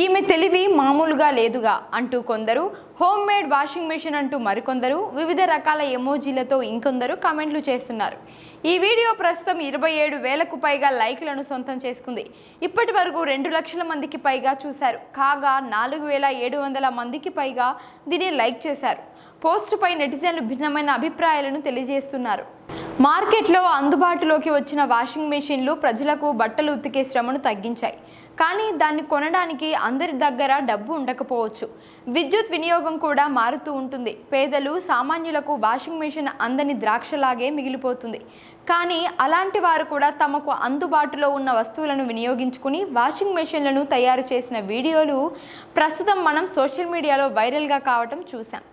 ఈమె తెలివి మామూలుగా లేదుగా అంటూ కొందరు హోమ్ మేడ్ వాషింగ్ మెషిన్ అంటూ మరికొందరు వివిధ రకాల ఎమోజీలతో ఇంకొందరు కామెంట్లు చేస్తున్నారు. ఈ వీడియో ప్రస్తుతం ఇరవై ఏడు వేలకు పైగా లైక్లను సొంతం చేసుకుంది. ఇప్పటి వరకు రెండు లక్షల మందికి పైగా చూశారు. కాగా నాలుగు వేల ఏడు వందల మందికి పైగా దీన్ని లైక్ చేశారు. పోస్టుపై నెటిజన్లు భిన్నమైన అభిప్రాయాలను తెలియజేస్తున్నారు. మార్కెట్లో అందుబాటులోకి వచ్చిన వాషింగ్ మెషిన్లు ప్రజలకు బట్టలు ఉతికే శ్రమను తగ్గించాయి. కానీ దాన్ని కొనడానికి అందరి దగ్గర డబ్బు ఉండకపోవచ్చు. విద్యుత్ వినియోగం కూడా మారుతూ ఉంటుంది. పేదలు సామాన్యులకు వాషింగ్ మెషిన్ అందని ద్రాక్షలాగే మిగిలిపోతుంది. కానీ అలాంటి వారు కూడా తమకు అందుబాటులో ఉన్న వస్తువులను వినియోగించుకుని వాషింగ్ మెషిన్లను తయారు చేసిన వీడియోలు ప్రస్తుతం మనం సోషల్ మీడియాలో వైరల్గా కావటం చూసాం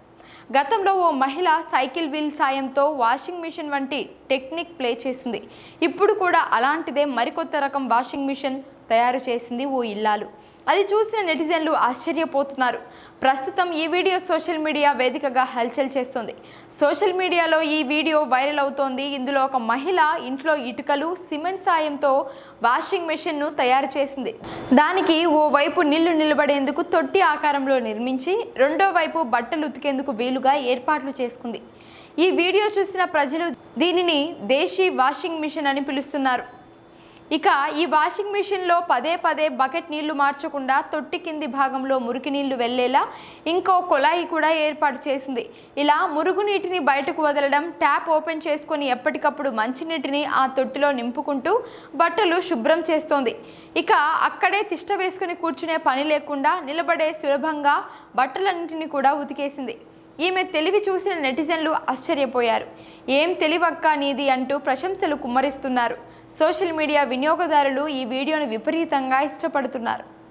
గతంలో ఓ మహిళ సైకిల్ వీల్ సాయంతో వాషింగ్ మిషన్ వంటి టెక్నిక్ ప్లే చేసింది. ఇప్పుడు కూడా అలాంటిదే మరికొత్త రకం వాషింగ్ మిషన్ తయారు చేసింది ఓ ఇల్లాలు. అది చూసిన నెటిజన్లు ఆశ్చర్యపోతున్నారు. ప్రస్తుతం ఈ వీడియో సోషల్ మీడియా వేదికగా హల్చల్ చేస్తోంది. సోషల్ మీడియాలో ఈ వీడియో వైరల్ అవుతోంది. ఇందులో ఒక మహిళ ఇంట్లో ఇటుకలు సిమెంట్ సాయంతో వాషింగ్ మెషిన్ను తయారు చేసింది. దానికి ఓ వైపు నీళ్ళు నిలబడేందుకు తొట్టి ఆకారంలో నిర్మించి రెండో వైపు బట్టలు ఉతికేందుకు వీలుగా ఏర్పాట్లు చేసుకుంది. ఈ వీడియో చూసిన ప్రజలు దీనిని దేశీ వాషింగ్ మిషన్ అని పిలుస్తున్నారు. ఇక ఈ వాషింగ్ మిషన్లో పదే పదే బకెట్ నీళ్ళు మార్చకుండా తొట్టి కింది భాగంలో మురికి నీళ్ళు వెళ్ళేలా ఇంకో కుళాయి కూడా ఏర్పాటు చేసింది. ఇలా మురుగునీటిని బయటకు వదలడం ట్యాప్ ఓపెన్ చేసుకొని ఎప్పటికప్పుడు మంచినీటిని ఆ తొట్టిలో నింపుకుంటూ బట్టలు శుభ్రం చేస్తోంది. ఇక అక్కడే తిష్ట వేసుకుని కూర్చునే పని లేకుండా నిలబడే సులభంగా బట్టలన్నింటినీ కూడా ఉతికేసింది. ఈమె తెలివి చూసిన నెటిజన్లు ఆశ్చర్యపోయారు. ఏం తెలివక్క నీది? అంటూ ప్రశంసలు కుమ్మరిస్తున్నారు. సోషల్ మీడియా వినియోగదారులు ఈ వీడియోను విపరీతంగా ఇష్టపడుతున్నారు.